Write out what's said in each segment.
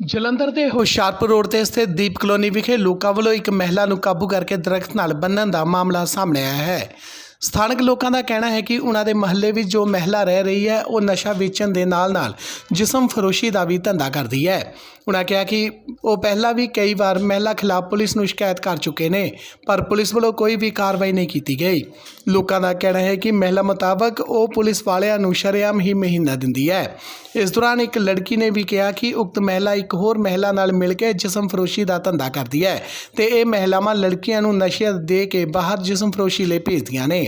ਜਲੰਧਰ ਦੇ ਹੁਸ਼ਿਆਰਪੁਰ ਰੋਡ ਤੇ ਸਥਿਤ ਦੀਪ ਕਲੋਨੀ ਵਿਖੇ ਲੋਕਾਂ ਵੱਲੋਂ ਇੱਕ ਮਹਿਲਾ ਨੂੰ ਕਾਬੂ ਕਰਕੇ ਦਰਖਤ ਨਾਲ ਬੰਨ੍ਹਣ ਦਾ ਮਾਮਲਾ ਸਾਹਮਣੇ ਆਇਆ ਹੈ। ਸਥਾਨਕ ਲੋਕਾਂ ਦਾ ਕਹਿਣਾ ਹੈ ਕਿ ਉਹਨਾਂ ਦੇ ਮਹੱਲੇ ਵਿੱਚ ਜੋ ਮਹਿਲਾ ਰਹਿ ਰਹੀ ਹੈ, ਉਹ ਨਸ਼ਾ ਵੇਚਣ ਦੇ ਨਾਲ-ਨਾਲ ਜਿਸਮ ਫਰੋਸ਼ੀ ਦਾ ਵੀ ਧੰਦਾ ਕਰਦੀ ਹੈ। ਉਹਨਾਂ ਕਿਹਾ ਕਿ ਉਹ ਪਹਿਲਾਂ ਵੀ ਕਈ ਵਾਰ ਮਹਿਲਾ ਖਿਲਾਫ ਪੁਲਿਸ ਨੂੰ ਸ਼ਿਕਾਇਤ ਕਰ ਚੁੱਕੇ ਨੇ, ਪਰ ਪੁਲਿਸ ਵੱਲੋਂ ਕੋਈ ਵੀ ਕਾਰਵਾਈ ਨਹੀਂ ਕੀਤੀ ਗਈ। ਲੋਕਾਂ ਦਾ ਕਹਿਣਾ ਹੈ ਕਿ ਮਹਿਲਾ ਮੁਤਾਬਕ ਉਹ ਪੁਲਿਸ ਵਾਲਿਆਂ ਨੂੰ ਸ਼ਰੇਆਮ ਹੀ ਮਹੀਨਾ ਦਿੰਦੀ ਹੈ। ਇਸ ਦੌਰਾਨ ਇੱਕ ਲੜਕੀ ਨੇ ਵੀ ਕਿਹਾ ਕਿ ਉਕਤ ਮਹਿਲਾ ਇੱਕ ਹੋਰ ਮਹਿਲਾ ਨਾਲ ਮਿਲ ਕੇ ਜਿਸਮ ਫਰੋਸ਼ੀ ਦਾ ਧੰਦਾ ਕਰਦੀ ਹੈ ਤੇ ਇਹ ਮਹਿਲਾਵਾਂ ਲੜਕੀਆਂ ਨੂੰ ਨਸ਼ੇ ਦੇ ਕੇ ਬਾਹਰ ਜਿਸਮ ਫਰੋਸ਼ੀ ਲਈ ਭੇਜਦੀਆਂ ਨੇ।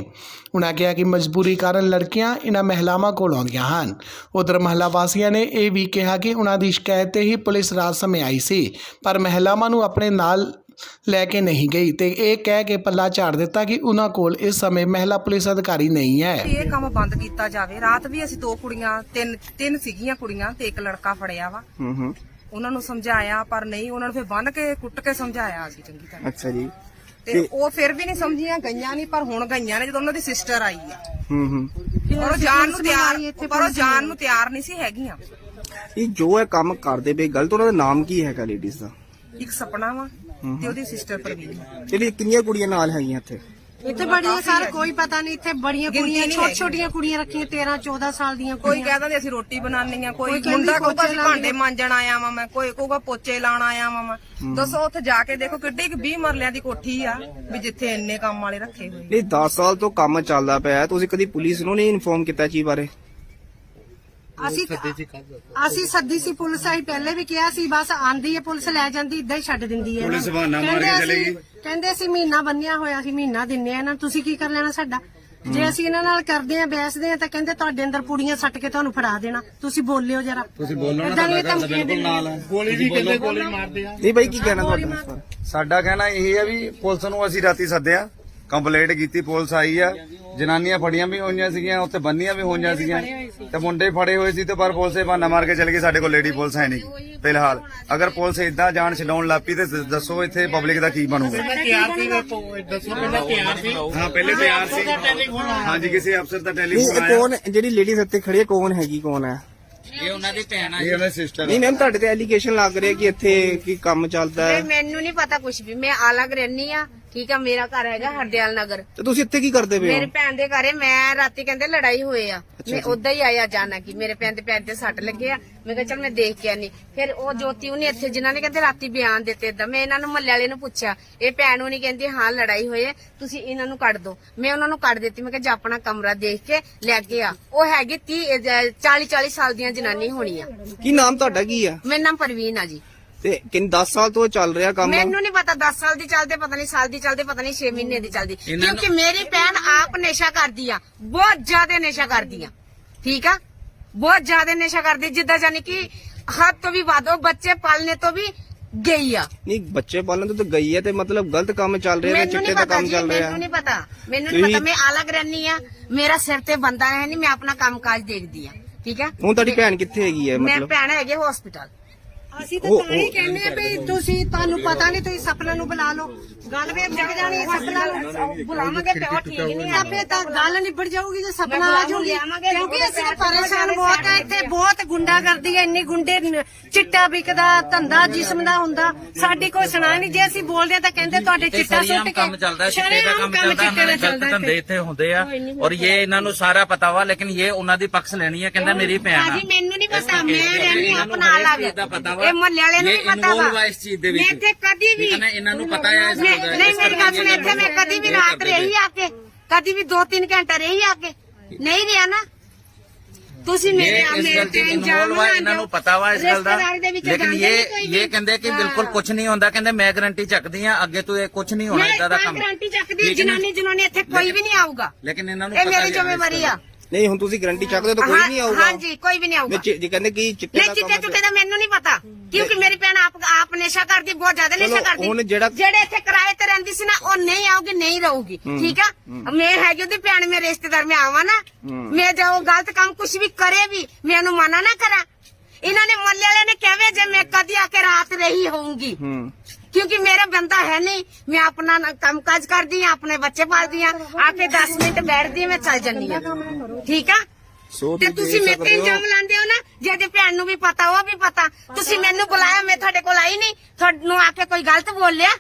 ਉਨ੍ਹਾਂ ਕਿਹਾ ਕਿ ਮਜਬੂਰੀ ਕਾਰਨ ਲੜਕੀਆਂ ਇਹਨਾਂ ਮਹਿਲਾਵਾਂ ਕੋਲ ਆਉਂਦੀਆਂ ਹਨ। ਉਧਰ ਮਹਿਲਾ ਵਾਸੀਆਂ ਨੇ ਇਹ ਵੀ ਕਿਹਾ ਕਿ ਉਹਨਾਂ ਦੀ ਸ਼ਿਕਾਇਤ ਤੇ ਹੀ ਪੁਲਿਸ ਰਾਤ ਸਮੇਂ ਆਈ ਸੀ ਪਰ ਮਹਿਲਾਵਾਂ ਨੂੰ ਆਪਣੇ ਨਾਲ ਲੈ ਕੇ ਨਹੀਂ ਗਈ ਤੇ ਇਹ ਕਹਿ ਕੇ ਪੱਲਾ ਝਾੜ ਦਿੱਤਾ ਕਿ ਉਹਨਾਂ ਕੋਲ ਇਸ ਸਮੇਂ ਮਹਿਲਾ ਪੁਲਿਸ ਅਧਿਕਾਰੀ ਨਹੀਂ ਹੈ। ਇਹ ਕੰਮ ਬੰਦ ਕੀਤਾ ਜਾਵੇ। ਰਾਤ ਵੀ ਅਸੀਂ ਦੋ ਕੁੜੀਆਂ ਤਿੰਨ ਤਿੰਨ ਸੀਗੀਆਂ ਕੁੜੀਆਂ ਤੇ ਇੱਕ ਲੜਕਾ ਫੜਿਆ ਵਾ। ਹੂੰ ਹੂੰ। ਉਹਨਾਂ ਨੂੰ ਸਮਝਾਇਆ ਪਰ ਨਹੀਂ ਉਹਨਾਂ ਨੂੰ ਫਿਰ ਬੰਨ ਕੇ ਕੁੱਟ ਕੇ ਸਮਝਾਇਆ ਅਸੀਂ ਚੰਗੀ ਤਰ੍ਹਾਂ। ਅੱਛਾ ਜੀ। ਤੇ ਉਹ ਫਿਰ ਵੀ ਨਹੀਂ ਸਮਝੀਆਂ ਗਈਆਂ ਨਹੀਂ ਪਰ ਹੁਣ ਗਈਆਂ ਨੇ ਜਦੋਂ ਉਹਨਾਂ ਦੀ ਸਿਸਟਰ ਆਈ ਆ ਹੂੰ ਹੂੰ। ਪਰ ਉਹ ਜਾਣ ਨੂੰ ਤਿਆਰ ਪਰ ਉਹ ਜਾਣ ਨੂੰ ਤਿਆਰ ਨਹੀਂ ਸੀ ਹੈਗੀਆਂ। ਇਹ ਜੋ ਇਹ ਕੰਮ ਕਰਦੇ ਪਏ ਗਲਤ ਉਹਨਾਂ ਦਾ ਨਾਮ ਕੀ ਹੈਗਾ ਲੇਡੀਜ਼ ਦਾ? ਇੱਕ ਸਪਨਾ ਵਾ ਤੇ ਉਹਦੀ ਸਿਸਟਰ ਪ੍ਰਵੀਨ। ਜਿਹੜੀ ਕਿੰਨੀਆਂ ਕੁੜੀਆਂ ਨਾਲ ਹੈਗੀਆਂ ਇੱਥੇ? ਇੱਥੇ ਬੜੀਆਂ ਸਾਰ ਕੋਈ ਪਤਾ ਨਹੀਂ ਇੱਥੇ ਬੜੀਆਂ ਕੁੜੀਆਂ ਨਹੀਂ ਛੋਟ। ਛੋਟੀਆਂ ਕੁੜੀਆਂ ਰੱਖੀਆਂ 13 14 ਸਾਲ ਦੀਆਂ ਕੋਈ ਕਹਿੰਦਾ ਨੇ ਅਸੀਂ ਰੋਟੀ ਬਣਾਉਣੀ ਆ ਕੋਈ ਮੁੰਡਾ ਕਹੂਗਾ ਅਸੀਂ ਭਾਂਡੇ ਮਾਂਜਣ ਆਇਆ ਵਾਂ ਮੈਂ ਕੋਈ ਕਹੂਗਾ ਪੋਚੇ ਲਾਣ ਆਇਆ ਵਾਂ ਮੈਂ। ਦੱਸੋ ਉੱਥੇ ਜਾ ਕੇ ਦੇਖੋ ਕਿੱਡੀ ਕਿ 20 ਮਰਲਿਆਂ ਦੀ ਕੋਠੀ ਆ ਵੀ ਜਿੱਥੇ ਇੰਨੇ ਕੰਮ ਵਾਲੇ ਰੱਖੇ ਹੋਏ। ਇਹ 10 ਸਾਲ ਤੋਂ ਕੰਮ ਚੱਲਦਾ ਪਿਆ ਤੁਸੀਂ ਕਦੀ ਪੁਲਿਸ ਨੂੰ ਨਹੀਂ ਇਨਫੋਰਮ ਕੀਤਾ ਚੀਜ਼ ਬਾਰੇ? ਅਸੀਂ ਅਸੀਂ ਸੱਦੀ ਸੀ ਪੁਲਿਸ ਆਈ ਪਹਿਲੇ ਵੀ ਕਿਹਾ ਸੀ ਬਸ ਆਂਦੀ ਹੈ ਪੁਲਿਸ ਲੈ ਜਾਂਦੀ ਇਦਾਂ ਹੀ ਛੱਡ ਦਿੰਦੀ ਹੈ ਪੁਲਿਸ ਬਹਾਨਾ ਮਾਰ ਕੇ ਚਲੇਗੀ। ਕਹਿੰਦੇ ਅਸੀਂ ਮਹੀਨਾ ਬੰਨਿਆ ਹੋਇਆ ਸੀ ਮਹੀਨਾ ਦਿੰਨੇ ਆ ਇਹਨਾਂ ਨੂੰ, ਤੁਸੀਂ ਕੀ ਕਰ ਲੈਣਾ ਸਾਡਾ? ਜੇ ਅਸੀਂ ਇਹਨਾਂ ਨਾਲ ਕਰਦੇ ਆ ਬੈਸਦੇ ਆ ਤਾਂ ਕਹਿੰਦੇ ਤੁਹਾਡੇ ਅੰਦਰ ਪੁੜੀਆਂ ਸੱਟ ਕੇ ਤੁਹਾਨੂੰ ਫੜਾ ਦੇਣਾ। ਤੁਸੀਂ ਬੋਲਿਓ ਜਰਾ। ਤੁਸੀਂ ਬੋਲਣਾ ਇਦਾਂ ਦੀਆਂ ਧਮਕੀਆਂ ਦੇਣੀਆਂ ਨਹੀਂ ਬਾਈ ਕੀ ਕਹਿਣਾ ਤੁਹਾਡਾ? ਸਾਡਾ ਕਹਿਣਾ ਇਹ ਹੈ ਵੀ ਪੁਲਿਸ ਨੂੰ ਅਸੀਂ ਰਾਤੀ ਸੱਦਿਆ। ਕੰਪਲੇਂਟ ਕੀਤੀ ਪੁਲਿਸ ਆਈ ਆ। ਜਨਾਨੀਆਂ ਫੜੀਆਂ ਵੀ ਹੋਈਆਂ ਸੀਗੀਆਂ ਉੱਥੇ ਬੰਨੀਆਂ ਵੀ ਹੋਈਆਂ ਸੀਗੀਆਂ। ਤੇ ਮੁੰਡੇ ਫੜੇ ਹੋਏ ਸੀ ਤੇ ਪਰ ਪੁਲਿਸ ਇਹ ਬਹਾਨਾ ਮਾਰ ਕੇ ਚਲ ਗਈ ਸਾਡੇ ਕੋਲ ਲੇਡੀ ਪੁਲਿਸ ਹੈ ਨਹੀਂ। ਫਿਲਹਾਲ ਅਗਰ ਪੁਲਿਸ ਇਦਾਂ ਜਾਣ ਛਡਾਉਣ ਲੱਪੀ ਤੇ ਦ- ਦੱਸੋ ਇੱਥੇ ਪਬਲਿਕ ਦਾ ਕੀ ਬਣੂਗਾ। ਹਾਂ ਪਹਿਲੇ ਤਿਆਰ ਸੀ। ਹਾਂਜੀ ਕਿਸੇ ਅਫਸਰ ਦਾ ਟੈਲੀਫੋਨ ਆਇਆ। ਕੌਣ ਜਿਹੜੀ ਲੇਡੀਜ਼ ਇੱਥੇ ਖੜੀ ਹੈ ਕੌਣ ਹੈਗੀ ਕੌਣ ਹੈ? ਇਹ ਉਹਨਾਂ ਸਿਸਟਰ ਨਹੀਂ ਮੈਮ ਤੁਹਾਡੇ ਤੇ ਐਲੀਗੇਸ਼ਨ ਲੱਗ ਰਿਹਾ ਕਿ ਇੱਥੇ ਕੀ ਕੰਮ ਚੱਲਦਾ ਹੈ। ਮੈਨੂੰ ਨਹੀਂ ਪਤਾ ਕੁਝ ਵੀ। ਮੈਂ ਅਲੱਗ ਰਹਿਣੀ ਆ ਠੀਕ ਆ ਮੇਰਾ ਘਰ ਹੈਗਾ ਹਰਦਿਆਲ ਨਗਰ। ਤੇ ਤੁਸੀਂ ਇੱਥੇ ਕੀ ਕਰਦੇ ਪਏ ਮੇਰੀ ਹੋ ਭੈਣ ਦੇ ਘਰੇ ਮੈਂ ਰਾਤੀ ਕਹਿੰਦੇ ਲੜਾਈ ਹੋਏ ਆ। ਮੈਂ ਉਦਾਂ ਹੀ ਆਇਆ ਅਚਾਨਕ ਹੀ ਮੇਰੇ ਭੈਣ ਦੇ ਪੈਰ ਤੇ ਸੱਟ ਲੱਗੇ ਆ। ਮੈਂ ਕਿਹਾ ਚਲ ਮੈਂ ਦੇਖ ਕੇ ਆਨੀ। ਫਿਰ ਉਹ ਜੋਤੀ ਉਹਨੇ ਇੱਥੇ ਜਿਨ੍ਹਾਂ ਨੇ ਕਹਿੰਦੇ ਰਾਤੀ ਬਿਆਨ ਦਿੱਤੇ ਏਦਾਂ ਮੈਂ ਇਹਨਾਂ ਨੂੰ ਮੱਲੇ ਵਾਲੇ ਨੂੰ ਪੁੱਛਿਆ। ਇਹ ਭੈਣ ਨੂੰ ਨਹੀਂ ਕਹਿੰਦੀ ਹਾਂ ਲੜਾਈ ਹੋਈ ਹੈ ਤੁਸੀਂ ਇਹਨਾਂ ਨੂੰ ਕੱਢ ਦਿਓ ਮੈਂ ਉਹਨਾਂ ਨੂੰ ਕੱਢ ਦਿੱਤੀ ਮੈਂ ਕਿਹਾ ਜਾ ਆਪਣਾ ਕਮਰਾ ਦੇਖ ਕੇ ਲੈ ਕੇ ਆ। ਉਹ ਹੈਗੀ 30 40 40 ਸਾਲ ਦੀਆਂ ਜਨਾਨੀ ਹੋਣੀ ਆ ਕੀ ਨਾਮ ਤੁਹਾਡਾ ਕੀ ਹੈ ਮੇਰਾ ਨਾਮ ਪਰਵੀਨ ਆ ਜੀ। ਤੇ ਕਿੰਨ 10 ਸਾਲ ਤੋਂ ਇਹ ਚੱਲ ਰਿਹਾ ਕੰਮ? ਮੈਨੂੰ ਨਹੀਂ ਪਤਾ 10 ਸਾਲ ਦੀ ਚੱਲਦੇ ਪਤਾ ਨਹੀਂ ਸਾਲ ਦੀ ਚੱਲਦੇ ਪਤਾ ਨਹੀਂ 6 ਮਹੀਨੇ ਦੀ ਚੱਲਦੀ। ਕਿਉਂਕਿ ਮੇਰੀ ਭੈਣ ਆਪ ਨਸ਼ਾ ਕਰਦੀ ਆ ਬਹੁਤ ਜ਼ਿਆਦਾ ਨਸ਼ਾ ਕਰਦੀ ਆ। ਠੀਕ ਆ? ਬਹੁਤ ਜ਼ਿਆਦਾ ਨਸ਼ਾ ਕਰਦੀ ਜਿੱਦਾਂ ਜਾਨੀ ਕਿ ਹੱਦ ਤੋਂ ਵੀ ਵੱਧ ਉਹ ਬੱਚੇ ਪਾਲਣੇ ਤੋਂ ਵੀ ਗਈ ਆ। ਨਹੀਂ ਬੱਚੇ ਪਾਲਣ ਤੋਂ ਤਾਂ ਗਈ ਹੈ ਤੇ ਮਤਲਬ ਗਲਤ ਕੰਮ ਚੱਲ ਰਿਹਾ ਹੈ ਮੈਨੂੰ ਚਿੱਟੇ ਨਹੀਂ ਦਾ ਪਤਾ ਕੰਮ ਜੀ ਚੱਲ ਰਿਹਾ। ਮੈਨੂੰ ਨਹੀਂ ਹੈ ਪਤਾ ਮੈਨੂੰ ਨਹੀਂ ਤੁਸੀਂ- ਪਤਾ ਮੈਂ ਅਲੱਗ ਰਹਿਣੀ ਆ ਮੇਰਾ ਸਿਰ ਤੇ ਬੰਦਾ ਹੈ ਨਹੀਂ ਮੈਂ ਆਪਣਾ ਕੰਮਕਾਜ ਦੇਖਦੀ ਆ। ਠੀਕ ਆ? ਹੁਣ ਤੁਹਾਡੀ ਭੈਣ ਕਿੱਥੇ ਹੈਗੀ ਹੈ ਮੈਂ ਮਤਲਬ? ਭੈਣ ਹੈਗੇ ਹਸਪੀਟਲ ਅਸੀਂ ਤਾਂ ਹੀ ਕਹਿੰਦੇ ਆ ਵੀ ਤੁਸੀਂ ਤੁਹਾਨੂੰ ਪਤਾ ਨਹੀਂ ਤੁਸੀਂ ਸਪਨਾ ਨੂੰ ਬੁਲਾ ਲਓ। ਗੱਲ ਵੇ ਮੁੱਕ ਜਾਣੀ ਹੈ ਸਪਨਾ ਨੂੰ ਬੁਲਾਵਾਂਗੇ ਤੇ ਉਹ ਠੀਕ ਨਹੀਂ ਆ ਆਪੇ ਤਾਂ ਗੱਲ ਨਿਬੜ ਜਾਊਗੀ ਜੇ ਸਪਨਾ ਆ ਜਾਊਗੀ ਲਿਆਵਾਂਗੇ, ਕਿਉਂਕਿ ਲੋਕਾਂ ਅਸੀਂ ਦੇ ਤਾਂ ਪਰੇਸ਼ਾਨ ਬਹੁਤ ਆ ਇੱਥੇ ਬਹੁਤ ਗੁੰਡਾ ਕਰਦੀ ਹੈ ਇੰਨੀ ਗੁੰਡੇ ਨ- ਚਿੱਟਾ ਵਿਕਦਾ ਧੰਦਾ ਜਿਸਮ ਦਾ ਹੁੰਦਾ। ਸਾਡੀ ਕੋਈ ਸੁਣਾ ਨਹੀਂ। ਜੇ ਅਸੀਂ ਬੋਲਦੇ ਤਾਂ ਕਹਿੰਦੇ ਤੁਹਾਡੇ ਚਿੱਟਾ ਸੁੱਟ ਕੇ ਕੰਮ ਚੱਲਦਾ ਹੈ ਚਿੱਟੇ ਦਾ ਸ਼ਰੇਆਮ ਕੰਮ ਚੱਲਦਾ? ਚਿੱਟੇ ਦਾ ਹੈ ਗਲਤ ਚੱਲਦਾ ਧੰਦੇ ਇੱਥੇ। ਹੁੰਦੇ ਆ। ਔਰ ਇਹ ਇਹਨਾਂ ਨੂੰ ਸਾਰਾ ਪਤਾ ਵਾ ਲੇਕਿਨ ਇਹ ਉਹਨਾਂ ਦੀ ਪਕਸ਼ ਲੈਣੀ ਹੈ ਕਹਿੰਦਾ ਮੇਰੀ ਭੈਣ ਆ। ਭਾਜੀ ਮੈਨੂੰ ਨਹੀਂ ਪਤਾ ਮੈਂ ਰਹਿਣੀ ਆਪਣਾ ਅਲੱਗ। ਦਾ ਪਤਾ ਵਾ ਇਹ ਮੁਹੱਲੇ ਵਾਲੇ ਨੂੰ ਨਹੀਂ ਪਤਾ ਵਾ। ਇਸ ਚੀਜ਼ ਦੇ ਵਿੱਚ। ਮੈਂ ਇੱਥੇ ਕਦੀ ਵੀ ਨਾ ਇਹਨਾਂ ਨੂੰ ਪਤਾ ਹੈ ਇਸ ਗੱਲ ਦਾ। ਨਹੀਂ ਇਸ ਮੇਰੀ ਗੱਲ ਸੁਣ ਕਰਕੇ ਇੱਥੇ ਮੈਂ ਕਦੀ ਵੀ ਇਹ ਰਾਤ ਕਰਦੇ ਰਹੀ ਆ ਕੇ ਕਦੀ ਵੀ 2-3 ਘੰਟੇ ਰਹੀ ਆ ਕੇ। ਨਹੀਂ ਰਿਹਾ ਨਾ। ਤੁਸੀਂ ਮੇਰੇ ਇਹ ਇਸ ਮੇਰੇ ਗੱਲ ਤੇ ਦੀ ਇੰਜਾਮ ਇਨਵੋਲਵ ਆ ਇਹਨਾਂ ਨੂੰ ਪਤਾ ਵਾ ਇਸ ਗੱਲ ਦਾ। ਰਿਸ਼ਤੇਦਾਰੀ ਦੇ ਵਿੱਚ ਲੇਕਿਨ ਜਾਂਦੇ ਨਹੀਂ ਇਹ ਕੋਈ ਵੀ। ਇਹ ਕਹਿੰਦੇ ਕਿ ਬਿਲਕੁਲ ਕੁਝ ਨਹੀਂ ਹੁੰਦਾ ਕਹਿੰਦੇ ਮੈਂ ਗਾਰੰਟੀ ਚੱਕਦੀ ਆ ਅੱਗੇ ਤੋਂ ਇਹ ਕੁਝ ਨਹੀਂ ਹੋਣਾ ਮੈਂ ਇਦਾਂ ਦਾ ਕੰਮ। ਗਾਰੰਟੀ ਚੱਕਦੀ? ਜਨਾਨੀ ਜਨਾਨੀ ਇੱਥੇ ਕੋਈ ਵੀ ਨਹੀਂ ਆਊਗਾ। ਲੇਕਿਨ ਇਹਨਾਂ ਨੂੰ ਇਹ ਪਤਾ ਮੇਰੀ ਹੈ ਇਸ ਜ਼ਿੰਮੇਵਾਰੀ ਆ। ਨਹੀਂ ਹੁਣ ਤੁਸੀਂ ਗਰੰਟੀ ਚੱਕਦੇ ਤਾਂ ਕੋਈ ਨਹੀਂ ਆਊਗਾ। ਹਾਂਜੀ ਕੋਈ ਵੀ ਨਹੀਂ ਆਊਗਾ। ਜੇ ਕਹਿੰਦੇ ਕਿ ਚਿੱਟੇ ਨਹੀਂ ਦਾ ਚਿੱਟੇ ਕੰਮ ਚੁੱਟੇ ਦਾ ਮੈਨੂੰ ਨਹੀਂ ਪਤਾ ਕਿਉਂਕਿ ਮੇਰੀ ਭੈਣ ਆਪ ਆਪ ਨਸ਼ਾ ਕਰਦੀ ਬਹੁਤ ਜ਼ਿਆਦਾ ਨਸ਼ਾ ਕਰਦੀ। ਹੁਣ ਜਿਹੜਾ- ਜਿਹੜੇ ਇੱਥੇ ਕਿਰਾਏ ਤੇ ਰਹਿੰਦੀ ਸੀ ਨਾ ਉਹ ਨਹੀਂ ਆਉਗੀ ਨਹੀਂ ਰਹੂਗੀ ਠੀਕ ਆ? ਮੈਂ ਹੈਗੀ ਉਹਦੀ ਭੈਣ ਮੇਰੇ ਰਿਸ਼ਤੇਦਾਰ ਮੈਂ ਆਵਾਂ ਨਾ। ਮੈਂ ਜਾਉ ਗਲਤ ਕੰਮ ਕੁਝ ਵੀ ਕਰੇ ਵੀ ਮੈਂ ਉਹਨੂੰ ਮਨਾ ਨਾ ਕਰਾਂ। ਇਹਨਾਂ ਨੇ ਮੁੱਲੇ ਵਾਲਿਆਂ ਨੇ ਕਹਵੇ ਜੇ ਮੈਂ ਕਦੀ ਆ ਕੇ ਰਾਤ ਰਹੀ ਹੋਊਂਗੀ। ਕਿਉਂਕਿ ਮੇਰਾ ਬੰਦਾ ਹੈ ਨਹੀਂ ਮੈਂ ਆਪਣਾ ਨਾ ਕੰਮਕਾਜ ਕਰਦੀ ਆ ਆਪਣੇ ਬੱਚੇ ਪਾਲਦੀ ਆ ਆ ਕੇ 10 ਮਿੰਟ ਬੈਠਦੀ ਮੈਂ ਚੱਲ ਜੰਨੀ ਆ ਠੀਕ ਆ? ਤੇ ਤੁਸੀਂ ਮੇਰੇ ਤੇ ਇੰਜਾਮ ਲਾਉਂਦੇ ਹੋ ਨਾ ਜਿਹਦੇ ਭੈਣ ਨੂੰ ਵੀ ਪਤਾ ਉਹ ਵੀ ਪਤਾ। ਤੁਸੀਂ ਮੈਨੂੰ ਬੁਲਾਇਆ ਮੈਂ ਤੁਹਾਡੇ ਕੋਲ ਆਈ ਨਹੀਂ ਤੁਹਾਨੂੰ ਆ ਕੇ ਕੋਈ ਗਲਤ ਬੋਲ ਲਿਆ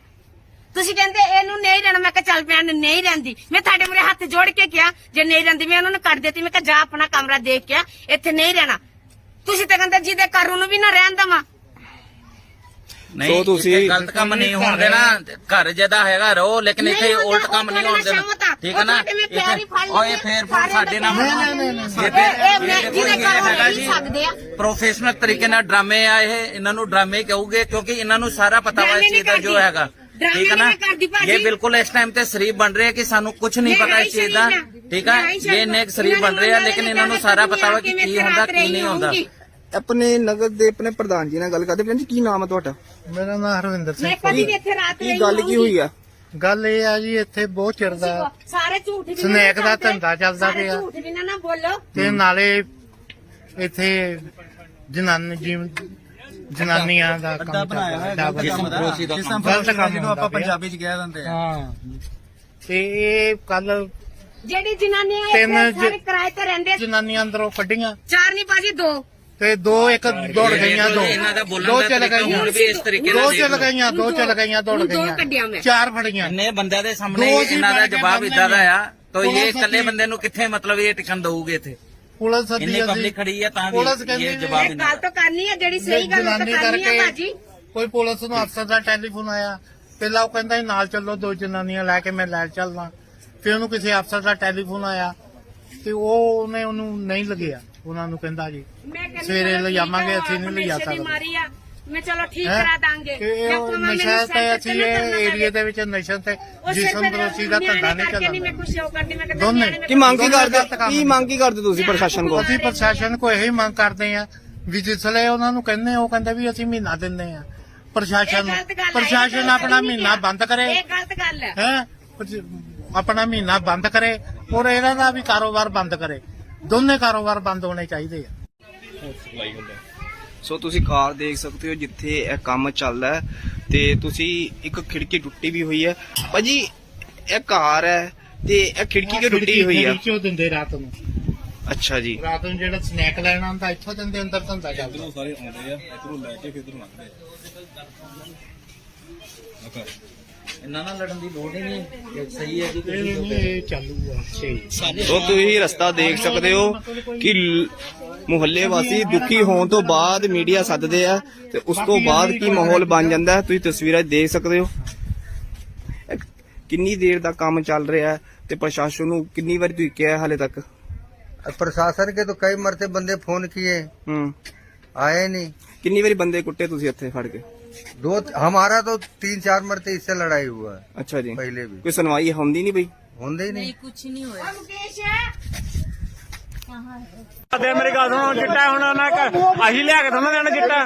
ਤੁਸੀਂ ਕਹਿੰਦੇ ਇਹਨੂੰ ਨਹੀਂ ਰਹਿਣਾ ਮੈਂ ਕਿਹਾ ਚੱਲ ਭੈਣ ਨਹੀਂ ਰਹਿੰਦੀ। ਮੈਂ ਤੁਹਾਡੇ ਮੂਰੇ ਹੱਥ ਜੋੜ ਕੇ ਕਿਹਾ ਜੇ ਨਹੀਂ ਰਹਿੰਦੀ ਮੈਂ ਉਹਨਾਂ ਨੂੰ ਕੱਢ ਦਿੱਤੀ ਮੈਂ ਕਿਹਾ ਜਾ ਆਪਣਾ ਕਮਰਾ ਦੇਖ ਕੇ ਇੱਥੇ ਨਹੀਂ ਰਹਿਣਾ। ਤੁਸੀਂ ਤਾਂ ਕਹਿੰਦੇ ਜਿਹਦੇ ਘਰ ਉਹਨੂੰ ਵੀ ਨਾ ਰਹਿਣ ਦਵਾਂ ਨਹੀਂ ਸੋ ਤੁਸੀਂ- ਇੱਥੇ ਗਲਤ ਕੰਮ ਨਹੀਂ ਹੋਣ ਦੇਣਾ ਘਰ ਜਿਹਦਾ ਹੈਗਾ ਰਹੋ ਲੇਕਿਨ ਇੱਥੇ ਨਹੀਂ ਹੁੰਦਾ, ਉਲਟ ਕੰਮ ਉਹ ਨਹੀਂ ਹੋਣ ਤੁਹਾਡੇ ਨਾਲ ਦੇਣਾ ਸਹਿਮਤ ਆ। ਠੀਕ ਹੈ ਨਾ ਉਹ ਤੁਹਾਡੇ ਮੈਂ ਪਿਆਰ ਹੀ ਫੜ ਓਏ ਲੈਂਦੀ ਫੇਰ। ਫੇਰ ਸਾਡੇ ਨਾਲ ਨਹੀਂ, ਇਹ ਇਹ ਫਿਰ ਮੈਂ ਇਹ ਜਿਹਦੇ ਘਰ ਇਹ ਉਹ ਹੈਗਾ ਰਹਿ ਜੀ ਸਕਦੇ ਆ ਪ੍ਰੋਫੈਸ਼ਨਲ ਤਰੀਕੇ ਨਾਲ ਡਰਾਮੇ ਆ ਇਹ ਇਹਨਾਂ ਨੂੰ ਡਰਾਮੇ ਕਹੋਗੇ ਕਿਉਂਕਿ ਇਹਨਾਂ ਨੂੰ ਸਾਰਾ ਪਤਾ ਵਾ ਡਰਾਮੇ ਇਸ ਚੀਜ਼ ਦਾ ਨਹੀਂ ਜੋ ਕਰਦੀ। ਹੈਗਾ ਡਰਾਮੇ ਠੀਕ ਹੈ ਨਾ। ਇਹ ਬਿਲਕੁਲ ਇਸ ਟਾਈਮ ਤੇ ਸ਼ਰੀਫ ਬਣ ਰਹੇ ਆ ਕਿ ਸਾਨੂੰ ਕੁਝ ਨਹੀਂ ਪਤਾ ਇਸ ਚੀਜ਼ ਦਾ। ਠੀਕ ਹੈ? ਇਹ ਨੇਕ ਸ਼ਰੀਫ ਇਹਨਾਂ ਬਣ ਰਹੇ ਲੇਕਿਨ ਇਹਨਾਂ ਨੂੰ ਸਾਰਾ ਪਤਾ ਵਾ ਕਿ ਕੀ ਹੁੰਦਾ ਕੀ ਨਹੀਂ ਹੁੰਦਾ। ਆਪਣੇ ਨਗਰ ਦੇ ਆਪਣੇ ਪ੍ਰਧਾਨ ਜੀ ਨਾਲ ਗੱਲ ਕਰਦੇ। ਜੀ ਕੀ ਨਾਮ ਹੈ ਤੁਹਾਡਾ? ਮੇਰਾ ਨਾਮ ਹਰਵਿੰਦਰ ਸਿੰਘ ਮੈਂ ਕਦੀ ਵੀ ਇੱਥੇ ਰਾਤ ਕੀ ਗੱਲ ਕੀ ਹੋਈ ਆ? ਗੱਲ ਇਹ ਆ ਜੀ ਇੱਥੇ ਬਹੁਤ ਚਿਰ ਦਾ ਸਾਰੇ ਝੂਠ ਵੀ ਸਨੈਕ ਦਾ। ਧੰਦਾ ਚੱਲਦਾ ਪਿਆ। ਝੂਠ ਵੀ ਨਾ ਨਾ ਬੋਲੋ। ਤੇ ਨਾਲੇ ਇੱਥੇ ਜਨਾਨੀ ਜੀਵ ਜਨਾਨੀਆਂ ਦਾ ਕੰਮ ਬਣਾਇਆ ਹੈ ਗਲਤ ਕੰਮ ਜਿਹਨੂੰ ਆਪਾਂ ਪੰਜਾਬੀ ਚ ਕਹਿ ਦਿੰਦੇ ਆ। ਹਾਂ। ਤੇ ਇਹ ਕੱਲ ਜਿਹੜੀ ਜਨਾਨੀਆਂ ਇੱਥੇ ਸਾਰੇ ਕਿਰਾਏ ਤੇ ਰਹਿੰਦੇ ਜਨਾਨੀਆਂ ਅੰਦਰੋਂ ਕੱਢੀਆਂ। ਚਾਰ ਨਹੀਂ ਬਾਜੀ ਦੋ। ਤੇ ਦੋ ਇੱਕ ਦੌੜ ਗਈਆਂ ਦੋ। ਇਹਨਾਂ ਦਾ ਬੋਲਣ ਦੋ ਦਾ ਚੱਲ ਗਈਆਂ। ਹੁਣ ਵੀ ਇਸ ਤਰੀਕੇ ਨਾਲ ਦੋ ਚੱਲ। ਗਈਆਂ ਦੋ ਚੱਲ ਗਈਆਂ ਦੌੜ ਦੋ ਗਈਆਂ। ਮੈਂ। ਚਾਰ ਫੜੀਆਂ। ਇੰਨੇ ਬੰਦਿਆਂ ਦੇ ਸਾਹਮਣੇ ਦੋ ਇਹਨਾਂ ਦਾ ਜਵਾਬ ਇਦਾਂ ਦਾ ਆ ਤਾਂ ਇਹ ਇਕੱਲੇ ਬੰਦੇ ਨੂੰ ਕਿੱਥੇ ਮਤਲਬ ਇਹ ਟਿਕਣ ਦਊਗੇ ਇੱਥੇ? ਪੁਲਿਸ ਸੱਦੀ ਇੰਨੀ ਅਸੀਂ ਪਬਲਿਕ ਖੜੀ ਆ ਤਾਂ ਪੁਲਿਸ ਵੀ ਕਹਿੰਦੀ ਇਹ ਵੀ ਜਵਾਬ ਇਹ ਇਹਨਾਂ ਗੱਲ ਤਾਂ ਕਰਨੀ ਹੈ ਜਿਹੜੀ ਸਹੀ ਗੱਲ ਉਹ ਤਾਂ ਜਨਾਨੀ ਕਰਨੀ ਹੈ ਕਰਕੇ ਬਾਜੀ ਕੋਈ ਪੁਲਿਸ ਨੂੰ ਅਫਸਰ ਦਾ ਟੈਲੀਫੋਨ ਆਇਆ। ਪਹਿਲਾਂ ਉਹ ਕਹਿੰਦਾ ਸੀ ਨਾਲ ਚੱਲੋ ਦੋ ਜਨਾਨੀਆਂ ਲੈ ਕੇ ਮੈਂ ਲੈ ਚੱਲਦਾ। ਫਿਰ ਉਹਨੂੰ ਕਿਸੇ ਅਫਸਰ ਦਾ ਟੈਲੀਫੋਨ ਆਇਆ ਤੇ ਉਹ ਉਹਨੇ ਉਹਨੂੰ ਨਹੀਂ ਲੱਗਿਆ। ਉਹਨਾਂ ਨੂੰ ਕਹਿੰਦਾ ਜੀ ਮੈਂ ਕਹਿੰਦੀ ਸਵੇਰੇ ਲਿਜਾਵਾਂਗੇ, ਆ, ਅਸੀਂ ਨਹੀਂ ਲਿਜਾ ਸਕਦੇ। ਮਾਰੀ ਆ। ਮੈਂ ਚਲੋ ਠੀਕ ਹੈਂ? ਕਰਾ ਦਾਂਗੇ ਕਿ ਇਹ ਜਾਂ ਉਹ ਭਾਵੇਂ ਮੈਨੂੰ ਨਸ਼ਾ ਤੇ ਸੈਂਟਰ ਅਸੀਂ ਚ ਨਾ ਇਹ ਕਰਨਾ ਏਰੀਆ ਪਵੇ। ਦੇ ਵਿੱਚ ਨਸ਼ਾ ਤੇ ਉਹ ਜਿਸਮ ਸਿਰ ਬਰੋਸੀ ਦਾ ਨਿਆਣੇ ਧੰਦਾ ਨਹੀਂ ਕਰਕੇ ਨਹੀਂ ਮੈਂ ਚੱਲਦਾ ਕੁਛ ਉਹ ਕਰਦੀ ਮੈਂ ਕਹਿੰਦਾ ਦੋਨੇ। ਨਿਆਣੇ ਨੇ ਕੀ ਮੰਗ ਕੀ ਦੋਨੇ ਕਰਦੇ ਗਲਤ ਕੰਮ ਕੀ ਨੇ। ਮੰਗ ਕੀ ਕਰਦੇ ਤੁਸੀਂ ਪ੍ਰਸ਼ਾਸਨ ਕੋਲ ਅਸੀਂ ਪ੍ਰਸ਼ਾਸਨ ਕੋ ਇਹੀ ਮੰਗ ਕਰਦੇ ਆ ਵੀ ਜਿਸਲੇ ਉਹਨਾਂ ਨੂੰ ਕਹਿੰਦੇ ਉਹ ਕਹਿੰਦੇ ਵੀ ਅਸੀਂ ਮਹੀਨਾ ਦਿੰਦੇ ਆ ਪ੍ਰਸ਼ਾਸਨ ਪ੍ਰਸ਼ਾਸਨ ਆਪਣਾ ਮਹੀਨਾ। ਬੰਦ ਕਰੇ ਇਹ ਗਲਤ ਗੱਲ ਹੈ ਹੈ ਆਪਣਾ ਮਹੀਨਾ ਬੰਦ ਕਰੇ ਔਰ ਇਹਨਾਂ ਦਾ ਵੀ ਕਾਰੋਬਾਰ ਬੰਦ ਕਰੇ ਦੋਨੇ ਕਾਰੋਬਾਰ ਬੰਦ ਹੋਣੇ ਚਾਹੀਦੇ ਆ ਸੋ ਤੁਸੀਂ ਕਾਰ ਦੇਖ ਸਕਦੇ ਹੋ ਜਿੱਥੇ ਇਹ ਕੰਮ ਚੱਲਦਾ ਹੈ ਤੇ ਤੁਸੀਂ ਇੱਕ ਖਿੜਕੀ ਟੁੱਟੀ ਵੀ ਹੋਈ ਹੈ। ਭਾਜੀ ਇਹ ਕਾਰ ਹੈ ਤੇ ਇਹ ਖਿੜਕੀ ਕਿਉਂ ਟੁੱਟੀ ਹੋਈ ਆ? ਕਿਉਂ ਦਿੰਦੇ ਰਾਤ ਨੂੰ। ਅੱਛਾ ਜੀ। ਰਾਤ ਨੂੰ ਜਿਹੜਾ ਸਨੈਕ ਲੈਣਾ ਹੁੰਦਾ ਇੱਥੋਂ ਦਿੰਦੇ ਅੰਦਰ ਧੰਦਾ ਚੱਲਦਾ। ਇਹਨਾਂ ਨਾਲ ਲੜਨ ਦੀ ਲੋੜ ਹੀ ਨਹੀਂ ਸਹੀ ਹੈ ਜੀ ਇਹ ਨਹੀਂ ਇਹ ਚਾਲੂ ਆ ਸਹੀ ਸੋ ਤੁਸੀਂ ਰਸਤਾ ਦੇਖ ਸਕਦੇ ਹੋ ਕਿ ਮੁਹੱਲੇ ਵਾਸੀ ਦੁਖੀ ਹੋਣ ਤੋਂ ਬਾਅਦ ਮੀਡੀਆ ਸੱਦਦੇ ਆ ਤੇ ਉਸ ਤੋਂ ਬਾਅਦ ਕੀ ਮਾਹੌਲ ਬਣ ਜਾਂਦਾ ਹੈ ਤੁਸੀਂ ਤਸਵੀਰਾਂ 'ਚ ਦੇਖ ਸਕਦੇ ਹੋ ਇਹ ਕਿੰਨੀ ਦੇਰ ਦਾ ਕੰਮ ਚੱਲ ਰਿਹਾ ਹੈ ਤੇ ਪ੍ਰਸ਼ਾਸਨ ਨੂੰ ਕਿੰਨੀ ਵਾਰੀ ਤੁਸੀਂ ਕਿਹਾ ਹਾਲੇ ਤੱਕ प्रशासन के तो कई मरते बंदे फोन किए ਹੂੰ आए नहीं ਕਿੰਨੀ ਵਾਰੀ ਬੰਦੇ ਕੁੱਟੇ ਤੁਸੀਂ ਇੱਥੇ ਫੜ ਕੇ दो हमारा तो तीन चार मरते इससे लड़ाई हुआ है ਅੱਛਾ ਜੀ पहले भी ਕੋਈ ਸੁਣਵਾਈ ਹੁੰਦੀ ਨਹੀਂ ਬਈ होंगे ही नहीं ਤੇ ਮੇਰੀ ਗੱਲ ਸੁਣੋ ਚਿੱਟਾ ਹੁਣ ਉਹਨਾਂ ਇੱਕ ਅਸੀਂ ਲਿਆ ਕੇ ਤੁਹਾਨੂੰ ਦੇਣਾ ਚਿੱਟਾ।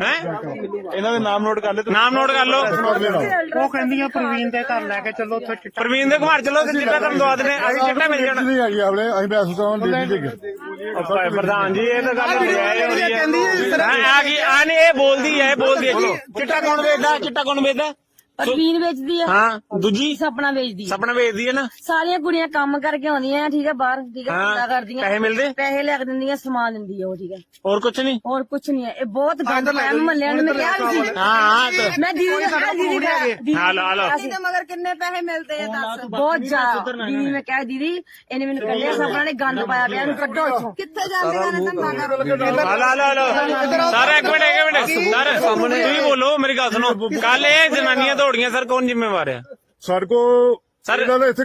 ਹੈ? ਇਹਨਾਂ ਦੇ ਨਾਮ ਨੋਟ ਕਰ ਲੈ ਨਾਮ ਨੋਟ ਕਰ ਲਓ। ਉਹ ਕਹਿੰਦੀਆਂ ਪ੍ਰਵੀਨ ਦੇ ਘਰ ਲੈ ਕੇ ਚੱਲੋ ਉੱਥੇ ਚਿੱਟਾ ਪ੍ਰਵੀਨ ਦੇ ਘਰ ਚਲੋ ਤੇ ਚਿੱਟਾ ਤੁਹਾਨੂੰ ਦਵਾ ਦਨੇ ਅਸੀਂ ਚਿੱਟਾ ਮਿਲ ਜਾਣਾ। ਨਹੀਂ ਹੈਗੀ ਆਪਣੇ ਅਸੀਂ ਬੈਸ ਤੋਂ ਦੇ ਦਿੱਤੇ ਆਪਾਂ ਪ੍ਰਧਾਨ ਜੀ ਇਹ ਤਾਂ ਗੱਲ ਹੋ ਰਹੀ ਹੈ ਹੋ ਆ ਕੀ ਆ ਨਹੀਂ ਇਹ ਬੋਲਦੀ ਹੈ ਇਹ ਬੋਲਦੀ ਹੈ ਚਿੱਟਾ ਕੌਣ ਵੇਚਦਾ ਚਿੱਟਾ ਕੌਣ ਵੇਚਦਾ? ਪਰਵੀਨ ਵੇਚਦੀ ਆ। ਹਾਂ ਦੂਜੀ? ਸਪਨਾ ਵੇਚਦੀ ਆ। ਸਪਨਾ ਵੇਚਦੀ ਹੈ ਨਾ। ਸਾਰੀਆਂ ਕੁੜੀਆਂ ਕੰਮ ਕਰਕੇ ਆਉਂਦੀਆਂ ਠੀਕ ਆ ਬਾਹਰ ਠੀਕ ਆ ਹਾਂ। ਕਰਦੀਆਂ। ਪੈਸੇ ਮਿਲਦੇ? ਪੈਸੇ ਲਿਆ ਕੇ ਦਿੰਦੀਆਂ ਸਮਾਨ ਦਿੰਦੀ ਆ ਉਹ ਠੀਕ ਆ। ਹੋਰ ਕੁਝ ਨਹੀਂ? ਹੋਰ ਕੁਝ ਨਹੀਂ ਹੈ ਇਹ ਬਹੁਤ ਗੰਦ ਪਾਇਆ ਮਹੱਲਿਆਂ ਨੂੰ ਮੈਂ ਕਿਹਾ ਵੀ ਸੀ ਹਾਂ ਹਾਂ ਤੇ- ਮੈਂ ਦੀਦੀ ਨੂੰ ਕਿਹਾ ਦੀਦੀ ਦਾ ਦੀਦੀ ਹਾਂ ਲਓ, ਲਓ। ਅਸੀਂ ਤੇ ਮਗਰ ਕਿੰਨੇ ਪੈਸੇ ਮਿਲਦੇ ਆ ਦੱਸ। ਬਹੁਤ ਜ਼ਿਆਦਾ। ਦੀਦੀ ਨੇ ਕਿਹਾ ਦੀਦੀ ਇਹਨੇ ਮੈਨੂੰ ਕੱਢਿਆ ਸਪਨਾ ਨੇ ਗੰਦ ਪਾਇਆ ਪਿਆ ਇਹਨੂੰ ਕੱਢੋ ਇੱਥੋਂ। ਕਿੱਥੇ ਜਾਂਦੀਆਂ ਨੇ ਧੰਦਾ ਕਰਨ ਆ ਲਾ ਲਾ ਲਾ ਸਰ ਇੱਕ ਮਿੰਟ ਇੱਕ ਮਿੰਟ। ਸਰ ਤੁਸੀਂ ਬੋਲੋ ਮੇਰੀ ਗੱਲ ਸੁਣੋ। ਕੱਲ ਇਹ ਜਨਾਨੀਆਂ ਦੌੜੀਆਂ ਸਰ ਕੌਣ ਜ਼ਿੰਮੇਵਾਰ ਆ? ਸਾਡੇ ਕੋ ਸਰ- ਇਹਨਾਂ ਨੇ ਇੱਥੇ